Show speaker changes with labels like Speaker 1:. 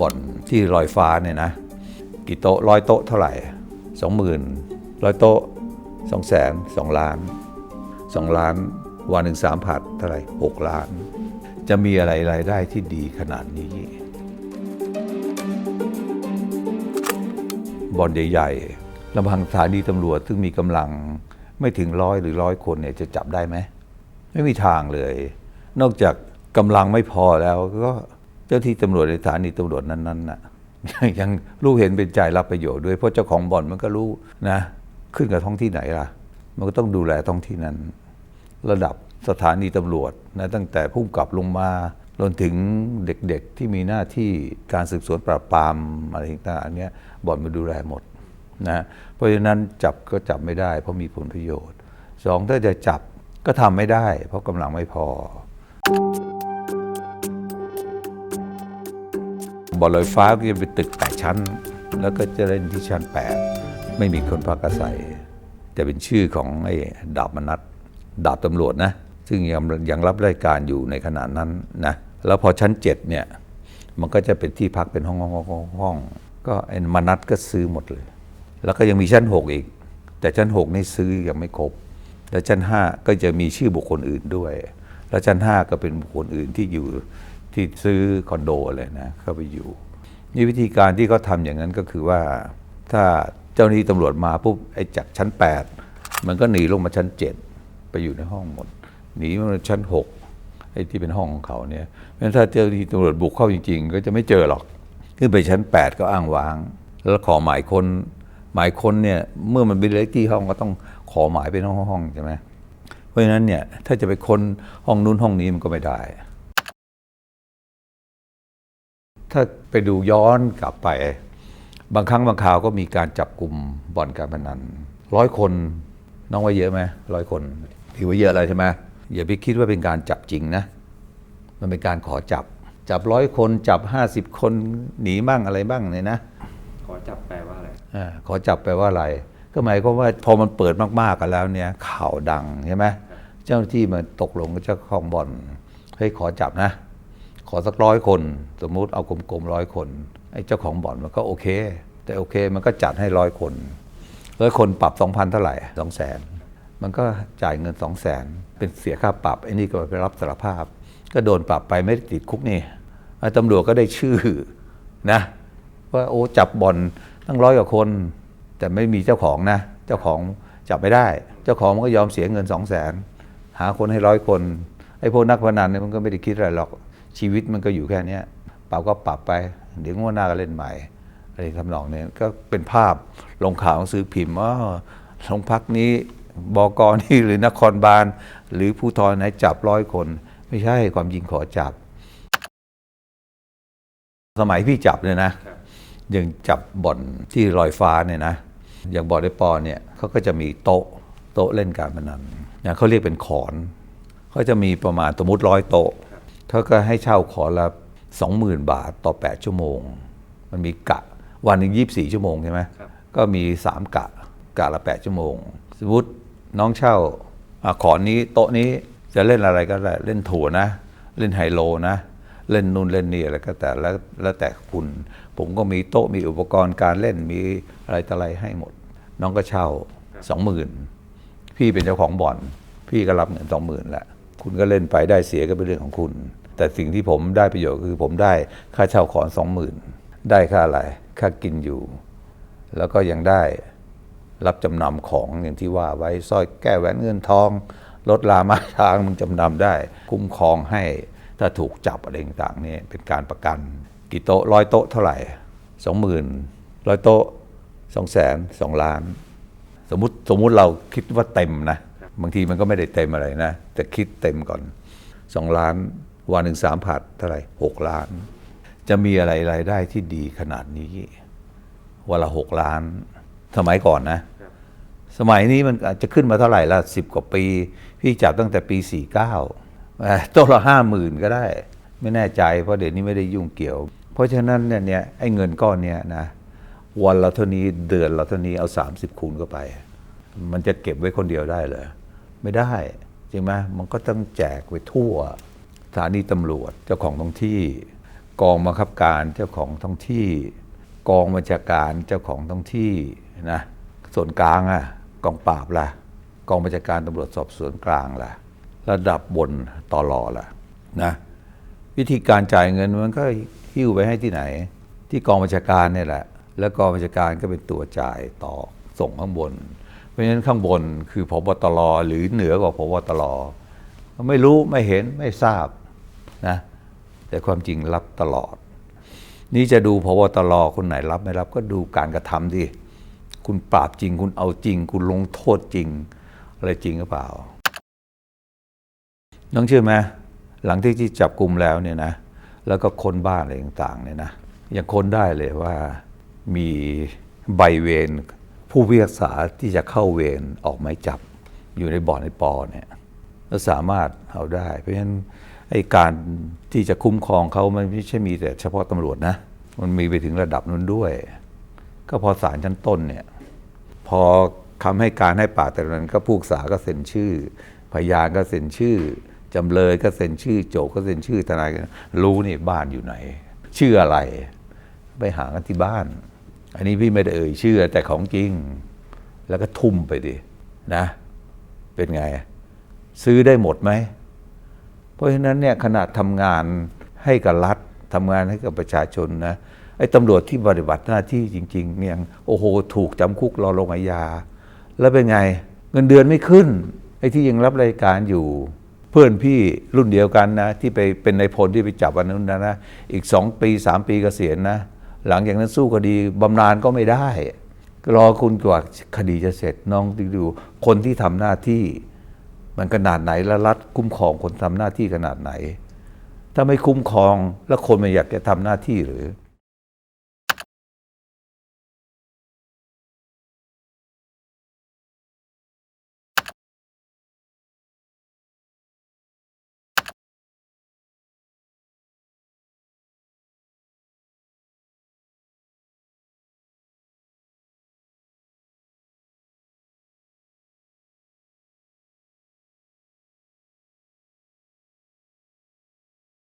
Speaker 1: บ่อนที่ลอยฟ้าเนี่ยนะ กี่โต๊ะร้อยโต๊ะเท่าไหร่สองหมื่นร้อยโต๊ะสองแสนสองล้านสองล้านวันหนึ่งสามผัดเท่าไหร่หกล้าน จะมีอะไรรายได้ที่ดีขนาดนี้บ่อนใหญ่ๆลำพังสถานีตำรวจซึ่งมีกำลังไม่ถึงร้อยหรือร้อยคนเนี่ยจะจับได้ไหม ไม่มีทางเลย นอกจากกำลังไม่พอแล้วก็ เจ้าที่ตำรวจในสถานีตำรวจนั้นๆน่ะยังรู้เห็นเป็นใจรับประโยชน์ด้วยเพราะเจ้าของบ่อนมันก็รู้นะ ขึ้นกับท้องที่ไหนล่ะ มันก็ต้องดูแลท้องที่นั้น ระดับสถานีตำรวจนะตั้งแต่ผู้กับลงมาจนถึงเด็กๆที่มีหน้าที่การสืบสวนปราบปรามอะไรต่างๆเนี้ยบ่อนมาดูแลหมดนะเพราะฉะนั้นจับก็จับไม่ได้ เพราะมีผลประโยชน์สองถ้าจะจับก็ทำไม่ได้ เพราะกำลังไม่พอ บ่อลอยฟ้าก็จะเป็นตึกแปดชั้น แล้วก็จะเล่นที่ชั้นแปดไม่มีคนพักอาศัย แต่เป็นชื่อของไอ้ดาบมนัดดาบตำรวจนะ ซึ่งยังยังรับราชการอยู่ในขณะนั้นนะแล้วพอชั้นเจ็ดเนี่ยมันก็จะเป็นที่พักเป็นห้องห้องห้องห้องห้องก็ไอ้มนัดก็ซื้อหมดเลย แล้วก็ยังมีชั้นหกอีก แต่ชั้นหกนี่ซื้อยังไม่ครบแล้วชั้นห้าก็จะมีชื่อบุคคลอื่นด้วย แล้วชั้นห้าก็เป็นบุคคลอื่นที่อยู่ ที่ซื้อคอนโดอะไรนะเข้าไปอยู่ นี่วิธีการที่เขาทำอย่างนั้นก็คือว่าถ้าเจ้าหน้าที่ตำรวจมาปุ๊บไอ้จากชั้น 8 มันก็หนีลงมาชั้น 7 ไปอยู่ในห้องหมด หนีมาชั้น 6 ไอ้ที่เป็นห้องของเขาเนี่ยเพราะฉะนั้นถ้าเจ้าหน้าที่ตำรวจบุกเข้าจริง ๆ ก็จะไม่เจอหรอก ขึ้นไปชั้น 8 ก็อ้างว้าง แล้วขอหมายคนหมายคนเนี่ยเมื่อมันเป็นเลขที่ห้องก็ต้องขอหมายเป็นห้องใช่ไหมเพราะฉะนั้นเนี่ยถ้าจะไปคนห้องนู้นห้องนี้มันก็ไม่ได้ ถ้าไปดูย้อนกลับไป บางครั้งบางคราวก็มีการจับกลุ่มบ่อนการพนันร้อยคนน้องว่าเยอะไหมร้อยคนถือว่าเยอะเลยใช่ไหมอย่าไปคิดว่าเป็นการจับจริงนะ มันเป็นการขอจับ จับร้อยคนจับห้าสิบคนหนีบ้างอะไรบ้างเนี่ยนะ
Speaker 2: ขอจับแปลว่าอะไร
Speaker 1: อาขอจับแปลว่าอะไร ก็หมายความว่าพอมันเปิดมากๆกันแล้วเนี่ยข่าวดังใช่ไหมเจ้าหน้าที่มันตกลงกับเจ้าของบ่อนเฮ้ยขอจับนะ ขอสักร้อยคน สมมุติเอากลมๆร้อยคนไอ้เจ้าของบ่อนมันก็โอเค แต่โอเคมันก็จัดให้ร้อยคนร้อยคนปรับสองพันเท่าไหร่สองแสนมันก็จ่ายเงินสองแสนเป็นเสียค่าปรับไอ้นี่ก็ไปรับสารภาพ ก็โดนปรับไปไม่ได้ติดคุกนี่ไอ้ตำรวจก็ได้ชื่อนะว่าโอ้จับบ่อนตั้งร้อยกว่าคน แต่ไม่มีเจ้าของนะ เจ้าของจับไม่ได้ เจ้าของมันก็ยอมเสียเงินสองแสนหาคนให้ร้อยคนไอ้พวกนักพนันเนี่ยมันก็ไม่ได้คิดอะไรหรอก ชีวิตมันก็อยู่แค่นี้ปรับก็ปรับไป เดี๋ยวงวดหน้าก็เล่นใหม่อะไรทำนองนี้ก็เป็นภาพลงข่าวหนังสือพิมพ์ว่าโรงพักนี้บกนี่หรือนครบาลหรือผู้ทรไหนจับร้อยคน ไม่ใช่ความจริงขอจับ สมัยพี่จับเนี่ยนะ
Speaker 2: ครับ
Speaker 1: อย่างจับบ่อนที่ลอยฟ้าเนี่ยนะอย่างบ่อนไอปอเนี่ยเขาก็จะมีโต๊ะโต๊ะเล่นการพนันอย่างเขาเรียกเป็นขอนเขาจะมีประมาณสมมติร้อยโต๊ะ เขาก็ให้เช่าขอละสองหมื่นบาทต่อ 8 ชั่วโมง มันมีกะวันหนึ่งยีิบสี่ชั่วโมงใช่ไหม
Speaker 2: ครับ
Speaker 1: ก็มี 3 กะกะละ 8 ชั่วโมง สมมติน้องเช่าอะขอนนี้โต๊ะนี้จะเล่นอะไรก็ได้เล่นถั่วนะ เล่นไฮโลนะ เล่นนู่นเล่นนี่อะไรก็แต่แล้วแล้วแต่คุณ ผมก็มีโต๊ะมีอุปกรณ์การเล่นมีอะไรต่ออะไรให้หมด น้องก็เช่าสองหมื่นพี่เป็นเจ้าของบ่อน พี่ก็รับเงินสองหมื่นแหละ คุณก็เล่นไปได้เสียก็เป็นเรื่องของคุณ แต่สิ่งที่ผมได้ประโยชน์คือผมได้ค่าเช่าขอนสองหมื่นได้ค่าอะไรค่ากินอยู่ แล้วก็ยังได้รับจำนำของอย่างที่ว่าไว้สร้อยแก้วแหวนเงินทองรถลามาช้างมึงจำนำได้ คุ้มครองให้ถ้าถูกจับอะไรต่างๆนี่เป็นการประกัน กี่โต๊ะร้อยโต๊ะเท่าไหร่สองหมื่นร้อยโต๊ะสองแสนสองล้าน สมมติสมมุติเราคิดว่าเต็มนะ บางทีมันก็ไม่ได้เต็มอะไรนะ แต่คิดเต็มก่อนสองล้าน วันหนึ่งสามผัดเท่าไหร่หกล้าน จะมีอะไรรายได้ที่ดีขนาดนี้วันละหกล้าน สมัยก่อนนะ
Speaker 2: ครับ
Speaker 1: สมัยนี้มันอาจจะขึ้นมาเท่าไหร่ละสิบกว่าปี พี่จับตั้งแต่ปีสี่เก้าตัวละห้าหมื่นก็ได้ ไม่แน่ใจเพราะเดี๋ยวนี้ไม่ได้ยุ่งเกี่ยว เพราะฉะนั้นเนี่ยเนี่ยไอ้เงินก้อนเนี้ยนะวันละเท่านี้เดือนละเท่านี้เอาสามสิบคูณเข้าไป มันจะเก็บไว้คนเดียวได้เหรอ ไม่ได้ จริงไหมมันก็ต้องแจกไปทั่วสถานีตำรวจเจ้าของท้องที่ กองบังคับการเจ้าของท้องที่ กองบัญชาการเจ้าของท้องที่นะส่วนกลางอะกองปราบล่ะ กองบัญชาการตำรวจสอบสวนกลางล่ะ ระดับบนตอรอล่ะนะวิธีการจ่ายเงินมันก็หิ้วไปให้ที่ไหน ที่กองบัญชาการเนี่ยแหละ แล้วกองบัญชาการก็เป็นตัวจ่ายต่อส่งข้างบน เพราะฉะนั้นข้างบนคือพบตรหรือเหนือกว่าพบตรไม่รู้ไม่เห็นไม่ทราบนะแต่ความจริงรับตลอด นี่จะดูพบตรคนไหนรับไม่รับก็ดูการกระทำดิคุณปราบจริง คุณเอาจริง คุณลงโทษจริง อะไรจริงหรือเปล่า น้องเชื่อไหมหลังที่ที่จับกลุ่มแล้วเนี่ยนะแล้วก็ค้นบ้านอะไรต่างๆเนี่ยนะยังค้นได้เลยว่ามีใบเวร ผู้พิพากษาที่จะเข้าเวรออกหมายจับอยู่ในบ่อนในปอเนี่ยแล้วสามารถเอาได้ เพราะฉะนั้นไอ้การที่จะคุ้มครองเขามันไม่ใช่มีแต่เฉพาะตำรวจนะ มันมีไปถึงระดับนู้นด้วย ก็พอศาลชั้นต้นเนี่ยพอคำให้การให้ปากแต่ละนั้นก็ผู้พิพากษาก็เซ็นชื่อ พยานก็เซ็นชื่อจำเลยก็เซ็นชื่อ โจก็เซ็นชื่อทนายก็รู้นี่บ้านอยู่ไหน ชื่ออะไร ไปหากันที่บ้าน อันนี้พี่ไม่ได้เอ่ยชื่อแต่ของจริง แล้วก็ทุ่มไปดินะ เป็นไง ซื้อได้หมดไหม เพราะฉะนั้นเนี่ยขนาดทำงานให้กับรัฐทำงานให้กับประชาชนนะไอ้ตำรวจที่ปฏิบัติหน้าที่จริง ๆ เนี่ยโอ้โห ถูกจำคุกรอลงอาญาแล้วเป็นไง เงินเดือนไม่ขึ้น ไอ้ที่ยังรับรายการอยู่ เพื่อนพี่รุ่นเดียวกันนะ ที่ไปเป็นในพลที่ไปจับวันนั้นนะนะอีกสองปีสามปีเกษียณนะ หลังจากนั้นสู้คดีบำนาญก็ไม่ได้ รอคุณกว่าคดีจะเสร็จน้องดูคนที่ทำหน้าที่ มันขนาดไหนและรัฐคุ้มครองคนทำหน้าที่ขนาดไหน ถ้าไม่คุ้มครองแล้วคนมันอยากจะทำหน้าที่หรือ